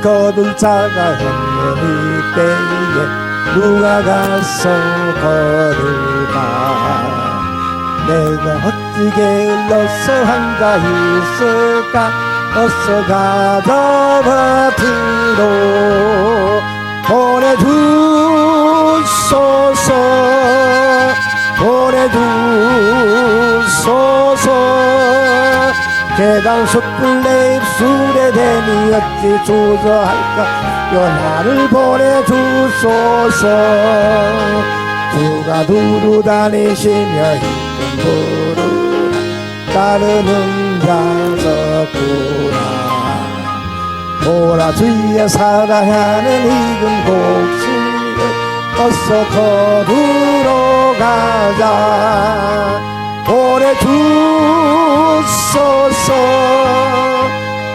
거둘 자가 없는 이때에 누가 가서 거둘까 내가 어떻게 흘러서 한가 있을까? 어서 가져와 들어. 보내주소서. 보내주소서 계단 숯불 내 입술에 대니 어찌 주저할까? 요 나를 보내주소서. 누가 두루 다니시며 힘든 부르나 따르는 자석구나. 보라 주위에 사랑하는 익은 곡식을 어서 거두러 가자 보내주소서.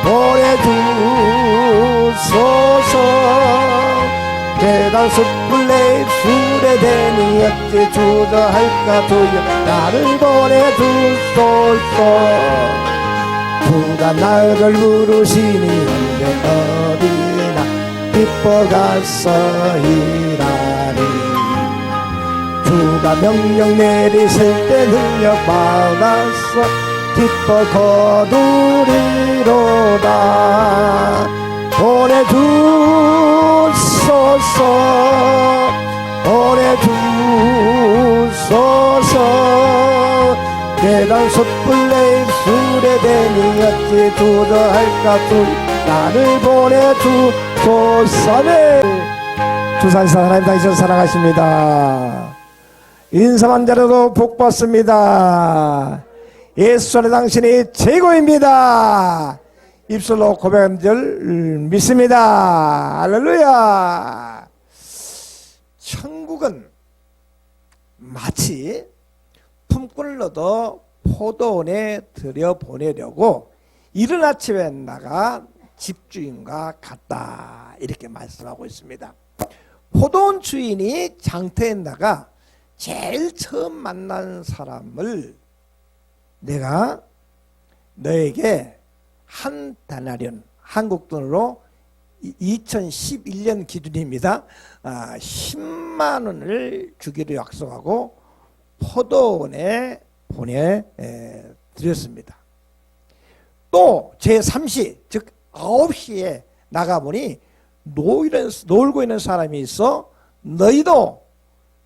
보내주소서. 대단 숯불 내 입술에 대니 어찌 주저할까 두여 나를 보내주소서. 누가 나를 부르시니 언제 어디나 기뻐가서 일하 리 주가 명령 내리실 때 능력 받아서 기뻐 거두리로다. 보내주소서 보내주소서. 계단 숯불 내 입술에 대니 어찌 주저할까 주 나를 보내주소서. 네 주산사 하나님 당신 사랑하십니다 인사만 자라도 복 받습니다. 예수 안에 당신이 최고입니다. 입술로 고백한 줄 믿습니다. 할렐루야. 천국은 마치 품꾼을 얻어 포도원에 들여보내려고 이른 아침에 나가 집주인과 같다. 이렇게 말씀하고 있습니다. 포도원 주인이 장터에 나가 제일 처음 만난 사람을 내가 너에게 한 다나리온 한국 돈으로 2011년 기준입니다. 아, 10만 원을 주기로 약속하고 포도원에 보내 에, 드렸습니다. 또 제3시 즉 9시에 나가보니 놀고 있는 사람이 있어 너희도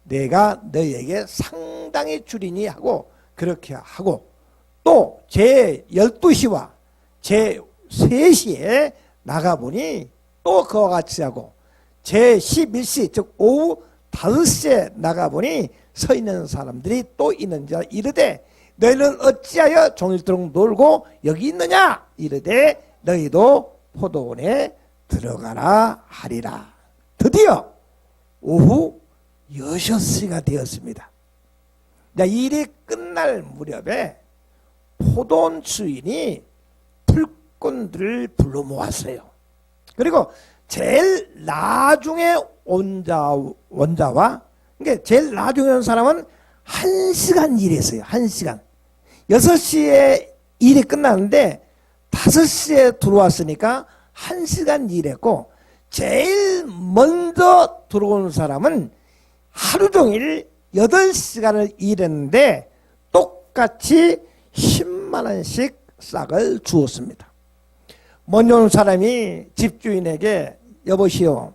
내가 너희에게 상당히 줄이니 하고 그렇게 하고 또 제 12시와 제 3시에 나가보니 또 그와 같이 하고 제 11시 즉 오후 5시에 나가보니 서 있는 사람들이 또 있는 자 이르되 너희는 어찌하여 종일토록 놀고 여기 있느냐? 이르되 너희도 포도원에 들어가라 하리라. 드디어 오후 6시가 되었습니다 자, 일이 끝날 무렵에 포도원 주인이 풀꾼들을 불러 모았어요 그리고 제일 나중에 원자, 원자와 그러니까 제일 나중에 온 사람은 한 시간 일했어요. 한 시간. 여섯 시에 일이 끝났는데 다섯 시에 들어왔으니까 한 시간 일했고 제일 먼저 들어온 사람은 하루 종일 여덟 시간을 일했는데 똑같이 10만 원씩 싹을 주었습니다. 먼저 온 사람이 집주인에게 여보시오.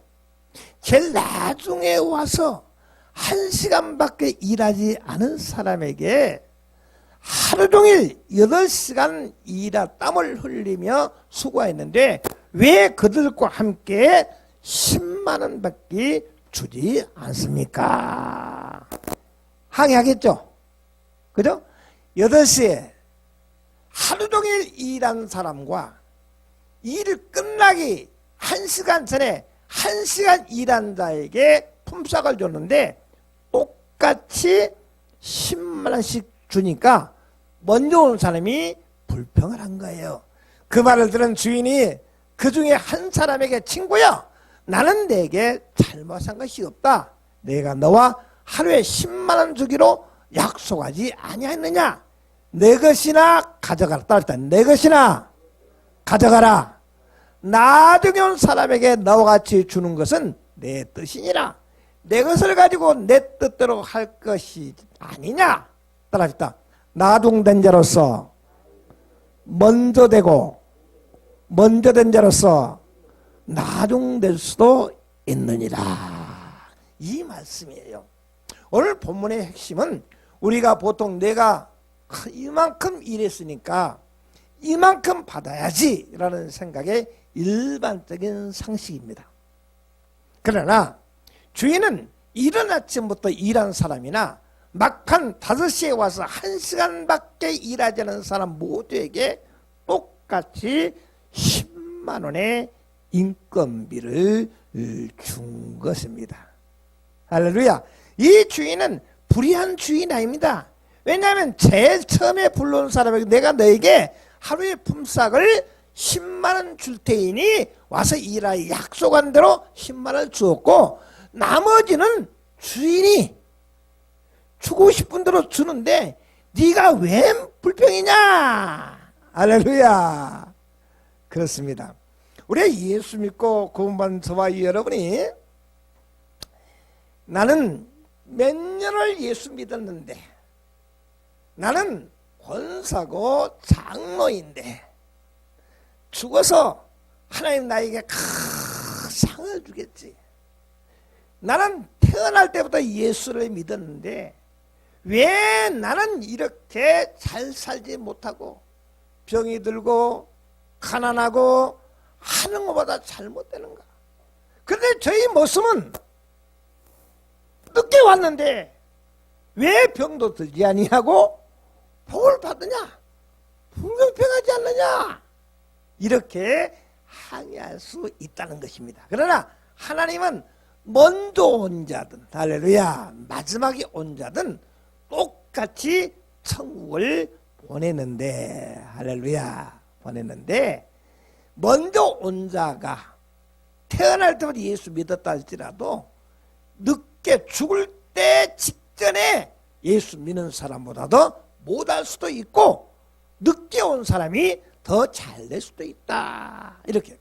제일 나중에 와서 한 시간밖에 일하지 않은 사람에게 하루 종일 여덟 시간 일하 땀을 흘리며 수고했는데 왜 그들과 함께 10만 원밖에 주지 않습니까? 항의하겠죠? 그죠? 8시에 하루 종일 일한 사람과 일을 끝나기 한 시간 전에 한 시간 일한 자에게 품삯을 줬는데 똑같이 10만 원씩 주니까 먼저 온 사람이 불평을 한 거예요. 그 말을 들은 주인이 그 중에 한 사람에게 친구야 나는 내게 잘못한 것이 없다. 내가 너와 하루에 10만 원 주기로 약속하지 아니했느냐? 내 것이나 가져가라. 따뜻한 내 것이나 가져가라. 나중에 온 사람에게 너와 같이 주는 것은 내 뜻이니라. 내 것을 가지고 내 뜻대로 할 것이 아니냐. 따라합시다. 나중된 자로서 먼저 되고 먼저 된 자로서 나중될 수도 있느니라. 이 말씀이에요. 오늘 본문의 핵심은 우리가 보통 내가 이만큼 일했으니까 이만큼 받아야지 라는 생각의 일반적인 상식입니다. 그러나 주인은 이른 아침부터 일한 사람이나 막판 5시에 와서 1시간밖에 일하지 않은 사람 모두에게 똑같이 10만 원의 인건비를 준 것입니다. 할렐루야. 이 주인은 불의한 주인 아닙니다. 왜냐하면 제일 처음에 불러온 사람에게 내가 너에게 하루의 품삯을 10만 원 줄 테이니 와서 일하여 약속한 대로 10만 원을 주었고 나머지는 주인이 주고 싶은 대로 주는데 네가 왜 불평이냐? 할렐루야. 그렇습니다. 우리 예수 믿고 구원받은 저와 여러분이 나는 몇 년을 예수 믿었는데 나는 권사고 장로인데 죽어서 하나님 나에게 큰 상을 주겠지. 나는 태어날 때부터 예수를 믿었는데 왜 나는 이렇게 잘 살지 못하고 병이 들고 가난하고 하는 것보다 잘못되는가? 그런데 저희 모습은 늦게 왔는데 왜 병도 들지 아니하고 복을 받느냐? 불공평하지 않느냐? 이렇게 항의할 수 있다는 것입니다. 그러나 하나님은 먼저 온 자든 할렐루야 마지막에 온 자든 똑같이 천국을 보내는데 할렐루야 보내는데 먼저 온 자가 태어날 때부터 예수 믿었다 할지라도 늦게 죽을 때 직전에 예수 믿는 사람보다도 못할 수도 있고 늦게 온 사람이 더 잘 될 수도 있다 이렇게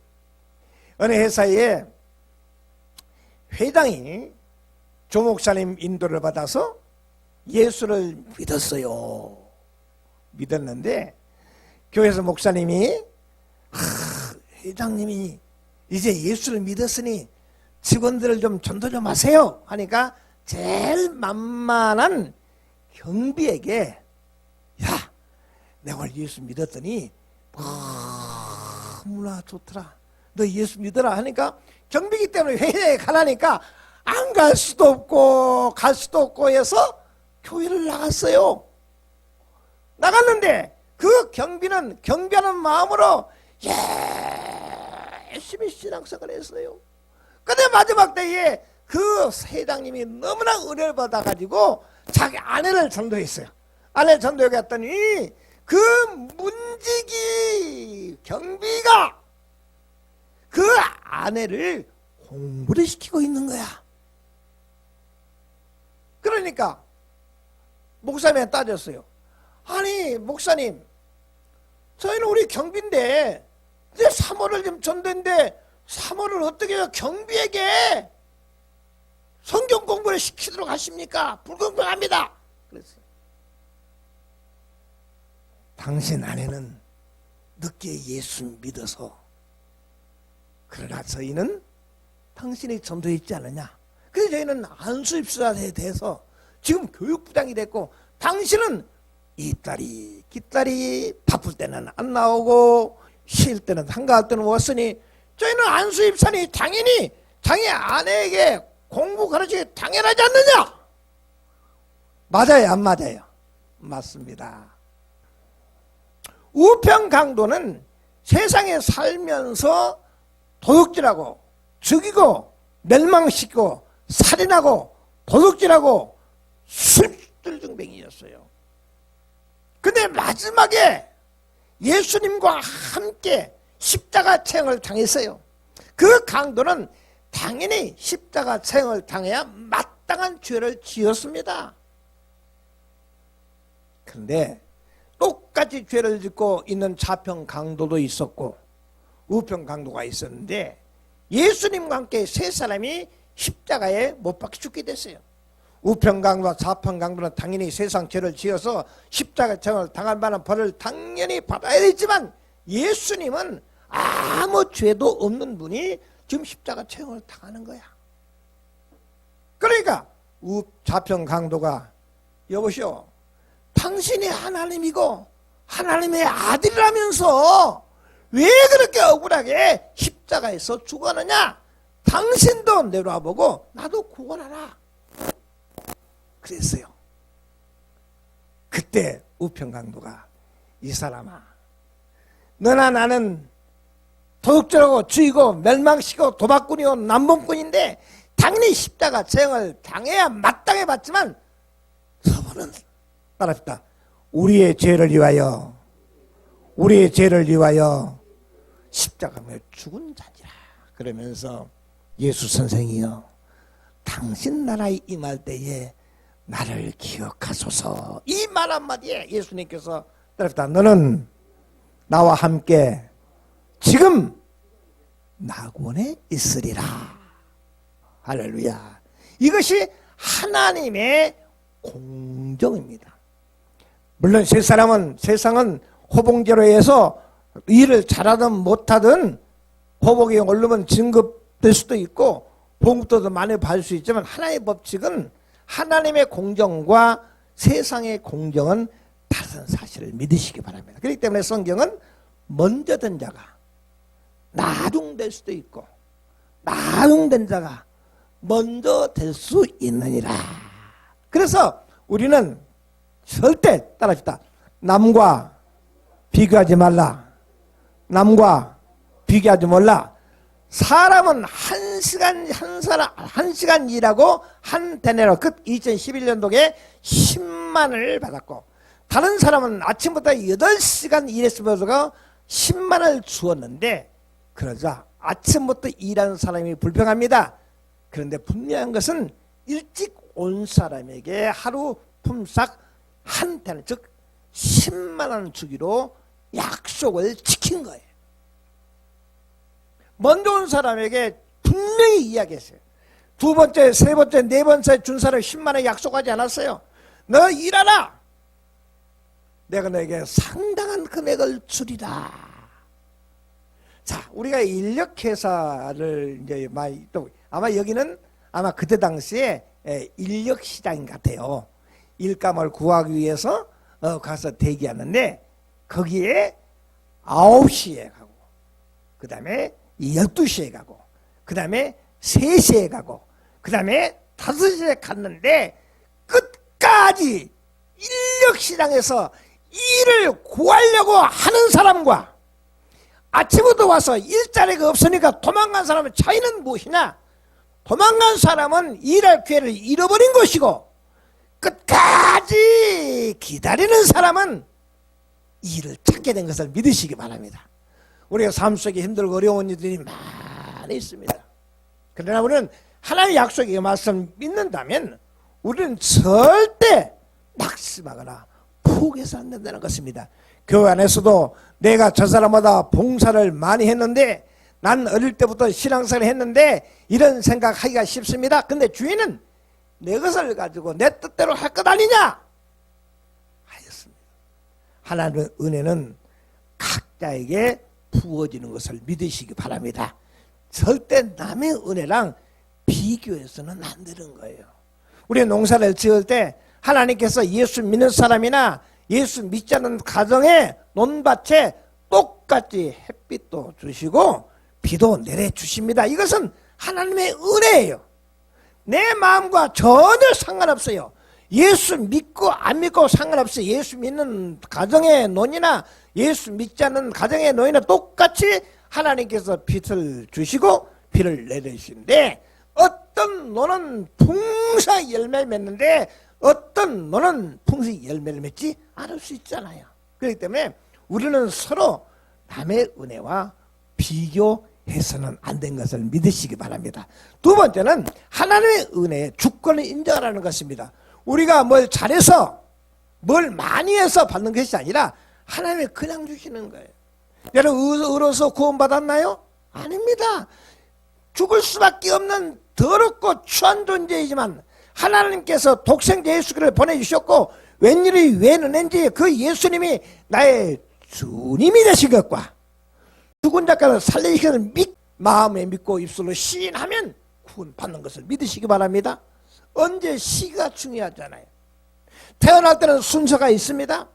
어느 회사에 회장이 조 목사님 인도를 받아서 예수를 믿었어요. 믿었는데 교회에서 목사님이 아, 회장님이 이제 예수를 믿었으니 직원들을 좀 전도 좀 하세요. 하니까 제일 만만한 경비에게 야 내가 오늘 예수 믿었더니 너무나 좋더라. 너 예수 믿어라. 하니까 경비기 때문에 회의에 가라니까 안 갈 수도 없고 갈 수도 없고 해서 교회를 나갔어요. 나갔는데 그 경비는 경비하는 마음으로 열심히 신앙생활 했어요. 근데 마지막 때에 그 회장님이 너무나 은혜를 받아가지고 자기 아내를 전도했어요. 아내 전도했더니 그 문지기 경비가 그 아내를 공부를 시키고 있는 거야. 그러니까 목사님한테 따졌어요. 아니 목사님 저희는 우리 경비인데 이제 3월을 좀 전도인데 3월을 어떻게? 경비에게 성경 공부를 시키도록 하십니까? 불공평합니다. 그랬어요. 당신 아내는 늦게 예수 믿어서 그러나 저희는 당신이 전도했지 않느냐. 그래서 저희는 안수입수자에 대해서 지금 교육부장이 됐고 당신은 이 딸이 기딸이 바쁠 때는 안 나오고 쉴 때는 한가할 때는 왔으니 저희는 안수입사니 당연히 자기 아내에게 공부 가르치기 당연하지 않느냐? 맞아요, 안 맞아요? 맞습니다. 우편 강도는 세상에 살면서 도둑질하고 죽이고 멸망시키고 살인하고 도둑질하고 술들증뱅이였어요. 근데 마지막에 예수님과 함께 십자가 체형을 당했어요. 그 강도는 당연히 십자가 체형을 당해야 마땅한 죄를 지었습니다. 그런데 똑같이 죄를 짓고 있는 자평 강도도 있었고 우편 강도가 있었는데 예수님과 함께 세 사람이 십자가에 못 박혀 죽게 됐어요. 우편 강도와 좌편 강도는 당연히 세상 죄를 지어서 십자가 정을 당할 만한 벌을 당연히 받아야 되지만 예수님은 아무 죄도 없는 분이 지금 십자가 체형을 당하는 거야. 그러니까 우 좌편 강도가 여보시오. 당신이 하나님이고 하나님의 아들이라면서 왜 그렇게 억울하게 십자가에서 죽었느냐? 당신도 내려와보고 나도 구원하라. 그랬어요. 그때 우편 강도가 이 사람아, 너나 나는 도둑질하고 죽이고 멸망시키고 도박꾼이고 남봉꾼인데 당연히 십자가 재형을 당해야 마땅해 받지만 저분은 따라합시다. 우리의 죄를 위하여 우리의 죄를 위하여 십자가에 죽은 자니라 그러면서 예수 선생이여 당신 나라에 임할 때에 나를 기억하소서. 이 말 한마디에 예수님께서 따라합시다. 너는 나와 함께 지금 낙원에 있으리라. 할렐루야. 이것이 하나님의 공정입니다. 물론 세 사람은 세상은 호봉제로 해서 일을 잘하든 못하든 호복이 오르면 진급될 수도 있고 봉투도 많이 받을 수 있지만 하나의 법칙은 하나님의 공정과 세상의 공정은 다른 사실을 믿으시기 바랍니다. 그렇기 때문에 성경은 먼저 된 자가 나중될 수도 있고 나중된 자가 먼저 될 수 있느니라. 그래서 우리는 절대 따라합시다. 남과 비교하지 말라. 남과 비교하지 말라. 사람은 한 시간 한 사람 한 시간 일하고 한 대내로 끝 2011년도에 10만을 받았고 다른 사람은 아침부터 8시간 일했으면서 10만을 주었는데 그러자 아침부터 일하는 사람이 불평합니다. 그런데 분명한 것은 일찍 온 사람에게 하루 품삯 한 대는 즉 10만 원 주기로 약속을 지킨 거예요. 먼저 온 사람에게 분명히 이야기했어요. 두 번째, 세 번째, 네 번째 준 사람 10만 원 약속하지 않았어요. 너 일하라. 내가 너에게 상당한 금액을 주리라. 자, 우리가 인력회사를 이제 많이 또 아마 여기는 아마 그때 당시에 에, 인력 시장 같아요. 일감을 구하기 위해서 어, 가서 대기하는데 거기에 9시에 가고 그 다음에 12시에 가고 그 다음에 3시에 가고 그 다음에 5시에 갔는데 끝까지 인력시장에서 일을 구하려고 하는 사람과 아침부터 와서 일자리가 없으니까 도망간 사람의 차이는 무엇이냐? 도망간 사람은 일할 기회를 잃어버린 것이고 끝까지 기다리는 사람은 일을 찾게 된 것을 믿으시기 바랍니다. 우리가 삶 속에 힘들고 어려운 일들이 많이 있습니다. 그러나 우리는 하나님의 약속의 말씀 믿는다면 우리는 절대 낙심하거나 포기해서 안 된다는 것입니다. 교회 안에서도 내가 저 사람마다 봉사를 많이 했는데 난 어릴 때부터 신앙생활을 했는데 이런 생각하기가 쉽습니다. 근데 주인은 내 것을 가지고 내 뜻대로 할 것 아니냐? 하였습니다. 하나님의 은혜는 각자에게 부어지는 것을 믿으시기 바랍니다. 절대 남의 은혜랑 비교해서는 안 되는 거예요. 우리 농사를 지을 때 하나님께서 예수 믿는 사람이나 예수 믿지 않는 가정에 논밭에 똑같이 햇빛도 주시고 비도 내려주십니다. 이것은 하나님의 은혜예요. 내 마음과 전혀 상관없어요. 예수 믿고 안 믿고 상관없어요. 예수 믿는 가정의 논이나 예수 믿지 않는 가정의 논이나 똑같이 하나님께서 빛을 주시고 비를 내리시는데 어떤 논은 풍사 열매를 맺는데 어떤 논은 풍시 열매를 맺지 않을 수 있잖아요. 그렇기 때문에 우리는 서로 남의 은혜와 비교해서는 안 된 것을 믿으시기 바랍니다. 두 번째는 하나님의 은혜의 주권을 인정하라는 것입니다. 우리가 뭘 잘해서 뭘 많이 해서 받는 것이 아니라 하나님이 그냥 주시는 거예요. 여러분 의- 의로서 구원받았나요? 아닙니다. 죽을 수밖에 없는 더럽고 추한 존재이지만 하나님께서 독생자 예수를 보내주셨고 웬일이 왜 는지 그 예수님이 나의 주님이 되신 것과 죽은 자까지 살리시는 믿 마음에 믿고 입술로 시인하면 구원받는 것을 믿으시기 바랍니다. 언제 시가 중요하잖아요. 태어날 때는 순서가 있습니다.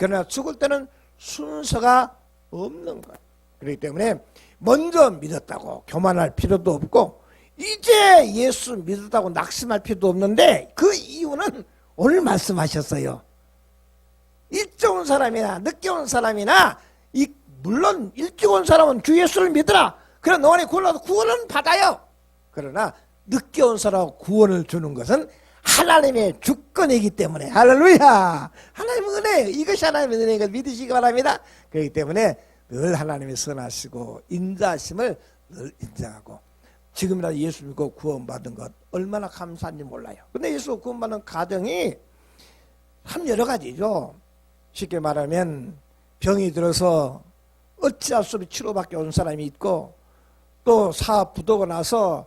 그러나 죽을 때는 순서가 없는 거예요. 그렇기 때문에 먼저 믿었다고 교만할 필요도 없고 이제 예수 믿었다고 낙심할 필요도 없는데 그 이유는 오늘 말씀하셨어요. 일찍 온 사람이나 늦게 온 사람이나 이 물론 일찍 온 사람은 주 예수를 믿으라. 그래 너네 구원하도 구원은 받아요. 그러나 늦게 온 사람은 구원을 주는 것은 하나님의 주권이기 때문에. 할렐루야! 하나님 은혜 이것이 하나님의 은혜가 믿으시기 바랍니다. 그렇기 때문에 늘 하나님의 선하시고 인자하심을 늘 인정하고 지금이라도 예수 믿고 구원받은 것 얼마나 감사한지 몰라요. 근데 예수 구원받는 가정이 참 여러 가지죠. 쉽게 말하면 병이 들어서 어찌할 수 없이 치료받게 온 사람이 있고 또 사업 부도가 나서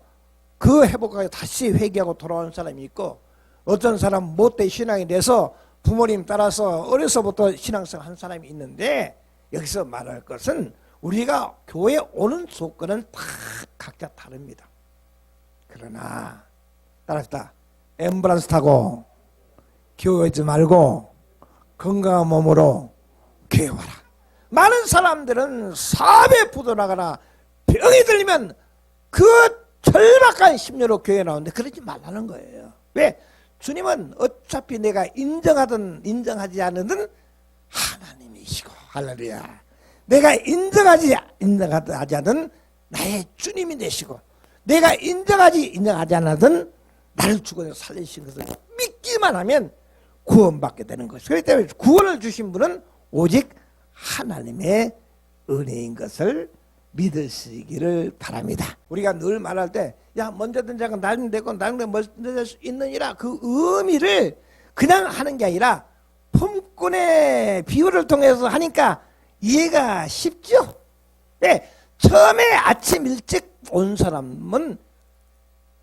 그 회복하게 다시 회개하고 돌아온 사람이 있고 어떤 사람 못된 신앙이 돼서 부모님 따라서 어려서부터 신앙생활 한 사람이 있는데 여기서 말할 것은 우리가 교회 오는 조건은 다 각자 다릅니다. 그러나 따라합시다. 엠브란스 타고 교회 오지 말고 건강한 몸으로 교회 와라. 많은 사람들은 사업에 부도나거나 병이 들리면 그 절박한 심려로 교회 나오는데 그러지 말라는 거예요. 왜? 주님은 어차피 내가 인정하든 인정하지 않으든 하나님이시고 할렐루야. 내가 인정하지 인정하지 않든 나의 주님이 되시고 내가 인정하지 인정하지 않아든 나를 죽어서 살리신 것을 믿기만 하면 구원받게 되는 것이죠. 그렇기 때문에 구원을 주신 분은 오직 하나님의 은혜인 것을 믿으시기를 바랍니다. 우리가 늘 말할 때, 야, 먼저 든 자가 나중 되고 나중 먼저 될 수 있느니라 그 의미를 그냥 하는 게 아니라 품꾼의 비유를 통해서 하니까 이해가 쉽죠? 네, 처음에 아침 일찍 온 사람은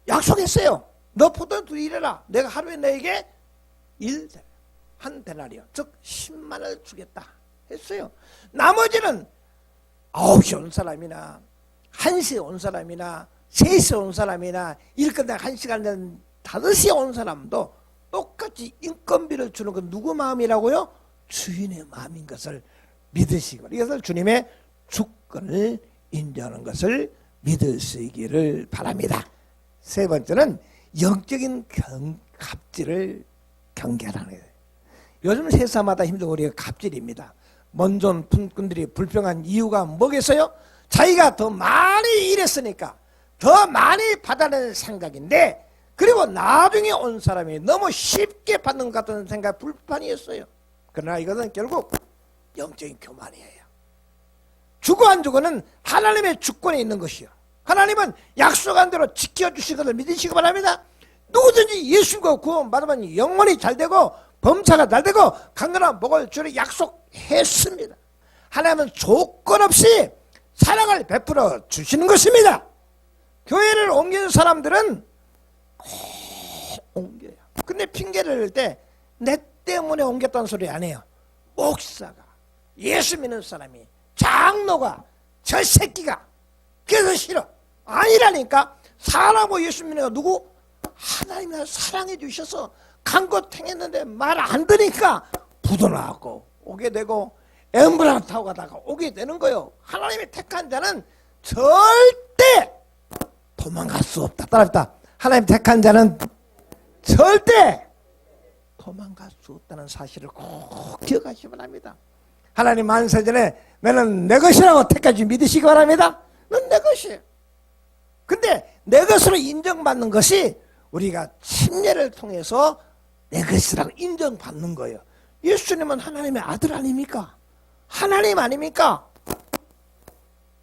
약속했어요. 너 포도원 둘이 일해라. 내가 하루에 너에게 일, 한 데나리요. 즉, 10만을 주겠다. 했어요. 나머지는 9시에 온 사람이나 1시에 온 사람이나 3시에 온 사람이나 일 끝나고 1시간 전 5시에 온 사람도 똑같이 인건비를 주는 건 누구 마음이라고요? 주인의 마음인 것을 바랍니다. 이것을 주님의 주권을 인정하는 것을 믿으시기를 바랍니다. 세 번째는 영적인 경, 갑질을 경계하라는 거예요. 요즘 세상마다 힘든 우리가 갑질입니다. 먼저 온 품꾼들이 불평한 이유가 뭐겠어요? 자기가 더 많이 일했으니까 더 많이 받아낼 생각인데 그리고 나중에 온 사람이 너무 쉽게 받는 것 같은 생각 불판이었어요. 그러나 이것은 결국 영적인 교만이에요. 주고 안 주고는 하나님의 주권에 있는 것이요. 하나님은 약속한 대로 지켜주실 것을 믿으시기 바랍니다. 누구든지 예수가 구원받으면 영원히 잘 되고 범사가 잘 되고 강건한 목을 주를 약속했습니다. 하나님은 조건 없이 사랑을 베풀어 주시는 것입니다. 교회를 옮기는 사람들은 꼭 옮겨요. 근데 핑계를 댈때내 때문에 옮겼다는 소리 안 해요. 목사가 예수 믿는 사람이 장로가 저 새끼가 그래서 싫어. 아니라니까 사람하고 예수 믿는 거 누구? 하나님이 날 사랑해 주셔서 간것 행했는데 말 안 들으니까 부도나고 오게 되고 엠브라를 타고 가다가 오게 되는 거예요. 하나님이 택한 자는 절대 도망갈 수 없다. 따라합시다. 하나님 택한 자는 절대 도망갈 수 없다는 사실을 꼭 기억하시기 바랍니다. 하나님 만세전에 너는 내 것이라고 택하지 믿으시기 바랍니다. 넌 내 것이에요. 근데 내 것으로 인정받는 것이 우리가 침례를 통해서 내 것이라고 인정받는 거예요. 예수님은 하나님의 아들 아닙니까? 하나님 아닙니까?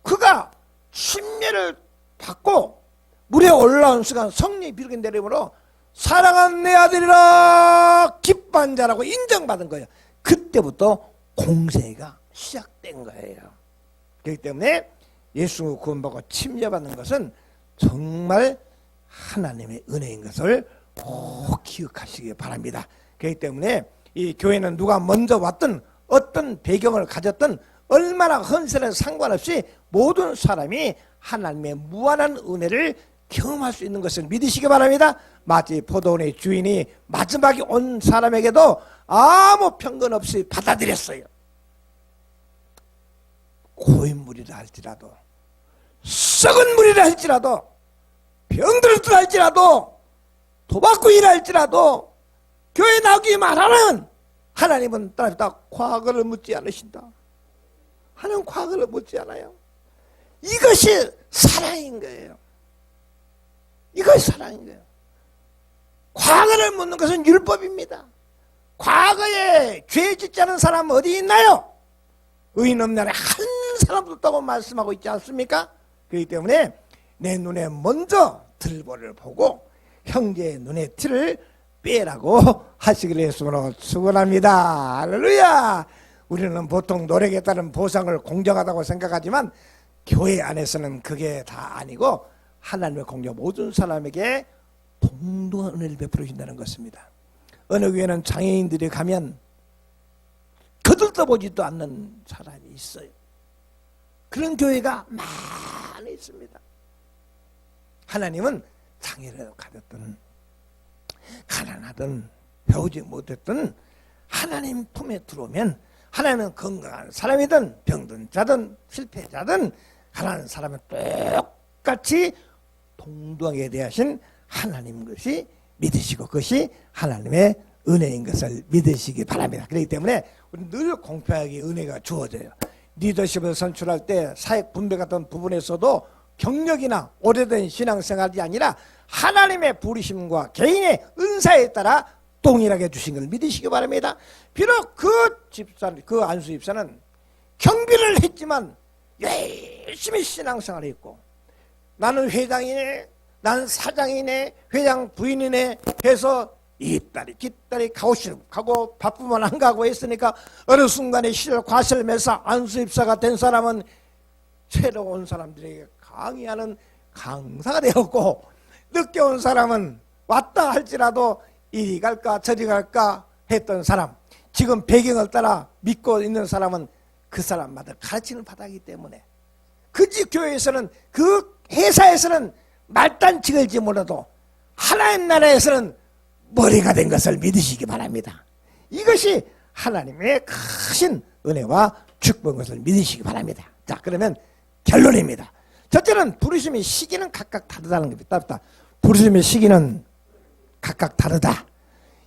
그가 침례를 받고 물에 올라온 순간 성령이 비르게 내림으로 사랑한 내 아들이라 기뻐한 자라고 인정받은 거예요. 그때부터 공세가 시작된 거예요. 그렇기 때문에 예수 구원받고 침례받는 것은 정말 하나님의 은혜인 것을 꼭 기억하시기 바랍니다. 그렇기 때문에 이 교회는 누가 먼저 왔든 어떤 배경을 가졌든 얼마나 헌신에 상관없이 모든 사람이 하나님의 무한한 은혜를 경험할 수 있는 것을 믿으시기 바랍니다. 마치 포도원의 주인이 마지막에 온 사람에게도 아무 편견 없이 받아들였어요. 고인물이라 할지라도 썩은 물이라 할지라도 병들었다 할지라도 도박꾼이라 할지라도 교회 나오기만 하는 하나님은 따라다 과거를 묻지 않으신다. 하나님 과거를 묻지 않아요. 이것이 사랑인 거예요. 이것이 사랑인 거예요. 과거를 묻는 것은 율법입니다. 과거에 죄 짓지 않은 사람 어디 있나요? 의인 없는 날에 한 사람도 없다고 말씀하고 있지 않습니까? 그렇기 때문에 내 눈에 먼저 들보를 보고 형제의 눈에 티를 빼라고 하시기를 예수로 축원합니다. 할렐루야. 우리는 보통 노력에 따른 보상을 공정하다고 생각하지만 교회 안에서는 그게 다 아니고 하나님의 공정 모든 사람에게 동등한 은혜를 베풀어 준다는 것입니다. 어느 교회는 장애인들이 가면 거들떠 보지도 않는 사람이 있어요. 그런 교회가 많이 있습니다. 하나님은 장애를 가졌던 가난하든 배우지 못했던 하나님 품에 들어오면 하나님은 건강한 사람이든 병든 자든 실패자든 가난한 사람은 똑같이 동등하게 대하신 하나님 것이 믿으시고 그것이 하나님의 은혜인 것을 믿으시기 바랍니다. 그렇기 때문에 우리 늘 공평하게 은혜가 주어져요. 리더십을 선출할 때 사역 분배 같은 부분에서도 경력이나 오래된 신앙생활이 아니라 하나님의 부르심과 개인의 은사에 따라 동일하게 주신 걸 믿으시기 바랍니다. 비록 그 집사, 그 안수 집사는 경비를 했지만 열심히 신앙생활을 했고 나는 회장이네, 나는 사장이네, 회장 부인이네 해서 뒷딸이 가오실 가고 바쁘면 안 가고 했으니까 어느 순간에 실 과실매사 안수 입사가 된 사람은 새로운 사람들에게 강의하는 강사가 되었고 늦게 온 사람은 왔다 할지라도 이리 갈까 저리 갈까 했던 사람 지금 배경을 따라 믿고 있는 사람은 그 사람마다 가르치는 바다이기 때문에 그집 교회에서는 그 회사에서는 말단치을지 몰라도 하나님 나라에서는 머리가 된 것을 믿으시기 바랍니다. 이것이 하나님의 크신 은혜와 축복인 것을 믿으시기 바랍니다. 자 그러면 결론입니다. 첫째는 부르심의 시기는 각각 다르다는 겁니다. 따 부르심의 시기는 각각 다르다.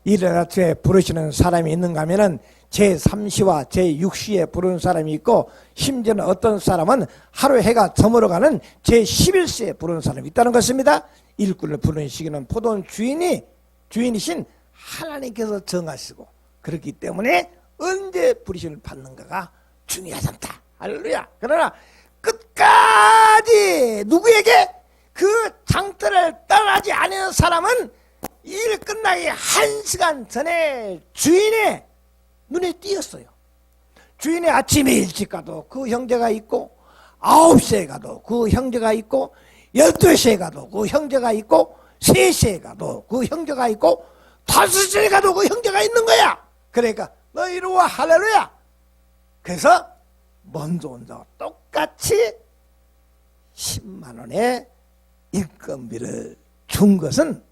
이르라트에 부르시는 사람이 있는가 하면은 제3시와 제6시에 부르는 사람이 있고 심지어는 어떤 사람은 하루 해가 저물어가는 제11시에 부르는 사람이 있다는 것입니다. 일꾼을 부르는 시기는 포도원 주인이 주인이신 하나님께서 정하시고 그렇기 때문에 언제 부르심을 받는가가 중요하지 않다. 할렐루야. 그러나 끝까지 누구에게 그 장터를 떠나지 않은 사람은 일 끝나기 한 시간 전에 주인의 눈에 띄었어요. 주인의 아침에 일찍 가도 그 형제가 있고 아홉 시에 가도 그 형제가 있고 열두 시에 가도 그 형제가 있고 세 시에 가도 그 형제가 있고 다섯 시에 가도 그 형제가 있는 거야. 그러니까 너 이리 와 할렐루야. 그래서 먼저 온 자와 똑같이 10만 원의 인건비를 준 것은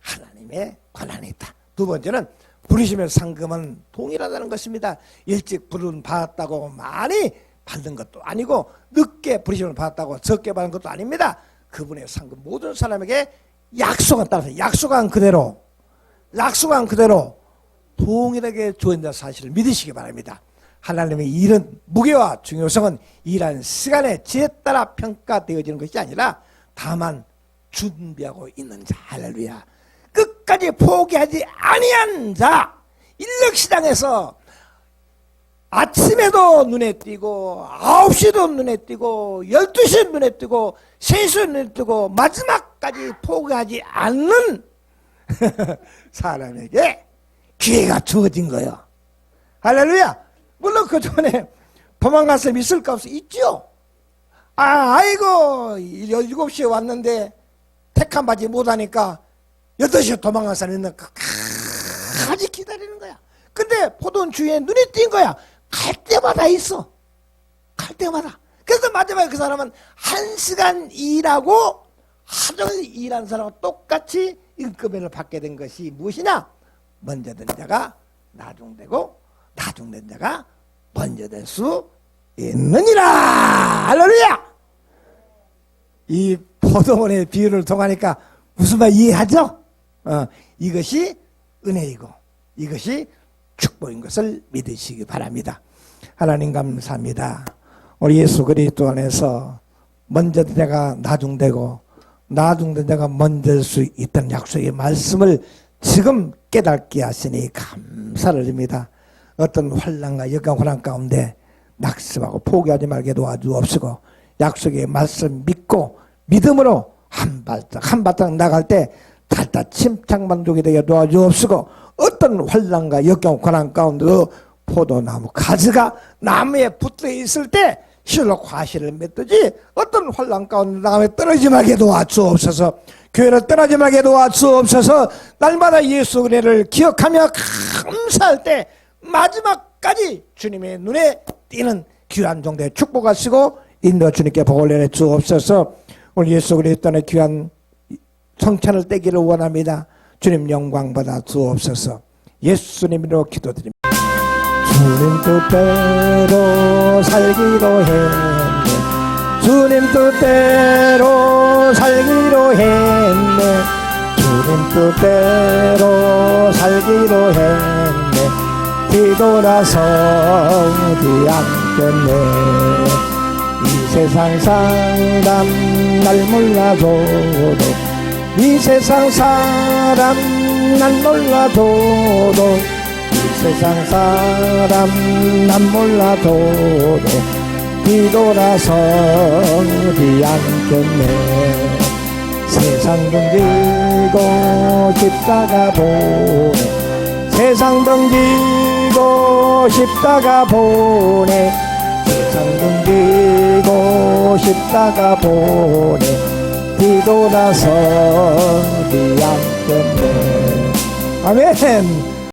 하나님의 권한이 있다. 두 번째는 부르시면 상금은 동일하다는 것입니다. 일찍 부름 받았다고 많이 받는 것도 아니고 늦게 부르심을 받았다고 적게 받은 것도 아닙니다. 그분의 상금 모든 사람에게 약속은 따라서 약속한 그대로 약속한 그대로 동일하게 주어진다 사실을 믿으시기 바랍니다. 하나님의 일은 무게와 중요성은 일한 시간에 지에 따라 평가되어지는 것이 아니라 다만 준비하고 있는 자 할렐루야. 끝까지 포기하지 아니한 자 인력시장에서 아침에도 눈에 띄고 9시도 눈에 띄고 12시 눈에 띄고 3시 눈에 띄고 마지막까지 포기하지 않는 사람에게 기회가 주어진 거예요. 할렐루야 물론 그 전에 도망갈 사람 있을까 없어 있죠 아, 아이고, 일- 일곱 시에 왔는데 택한 바지 못하니까 여덟 시에 도망간 사람이 있는 끝까지 기다리는 거야. 근데 포도원 주위에 눈이 띈 거야. 갈 때마다 있어. 갈 때마다. 그래서 마지막에 그 사람은 한 시간 일하고 하루 일한 사람과 똑같이 인건비를 받게 된 것이 무엇이냐? 먼저 된 자가 나중되고 나중된 자가 먼저 될 수 있느니라. 할렐루야! 이 포도원의 비유를 통하니까 무슨 말 이해하죠? 어, 이것이 은혜이고 이것이 축복인 것을 믿으시기 바랍니다. 하나님 감사합니다. 우리 예수 그리스도 안에서 먼저 된 자가 나중되고 나중된 자가 먼저 될 수 있다는 약속의 말씀을 지금 깨닫게 하시니 감사를 드립니다. 어떤 환란과 역경 환란 가운데 낙심하고 포기하지 말게 도와주옵시고 약속의 말씀 믿고 믿음으로 한 발짝 한 바탕 나갈 때 달다 침착만족이 되게 도와주옵시고 어떤 환란과 역경 고난 가운데도 포도나무 가지가 나무에 붙어 있을 때 실로 과실을 맺듯이 어떤 환란 가운데 나무에 떨어지지 말게 도와주옵소서. 교회를 떠나지 말게 도와주옵소서. 날마다 예수 은혜를 기억하며 감사할 때 마지막까지 주님의 눈에 띄는 귀한 정도의 축복하시고 인도 주님께 복을 내려 주옵소서 오늘 예수 그리스도의 귀한 성찬을 떼기를 원합니다. 주님 영광 받아 주옵소서. 예수님으로 기도드립니다. 주님 뜻대로 살기로 했네. 주님 뜻대로 살기로 했네. 주님 뜻대로 살기로 했네. 뒤돌아서지 않겠네. 이 세상 사람 날 몰라줘도 이 세상 사람 날 몰라줘도 이 세상 사람 난 몰라줘도 뒤돌아서지 않겠네 세상 등지고 십자가 보내 세상 등지고 십자가 보내 세상 등지고 십자가 보내 뒤돌아서지 않겠네 아멘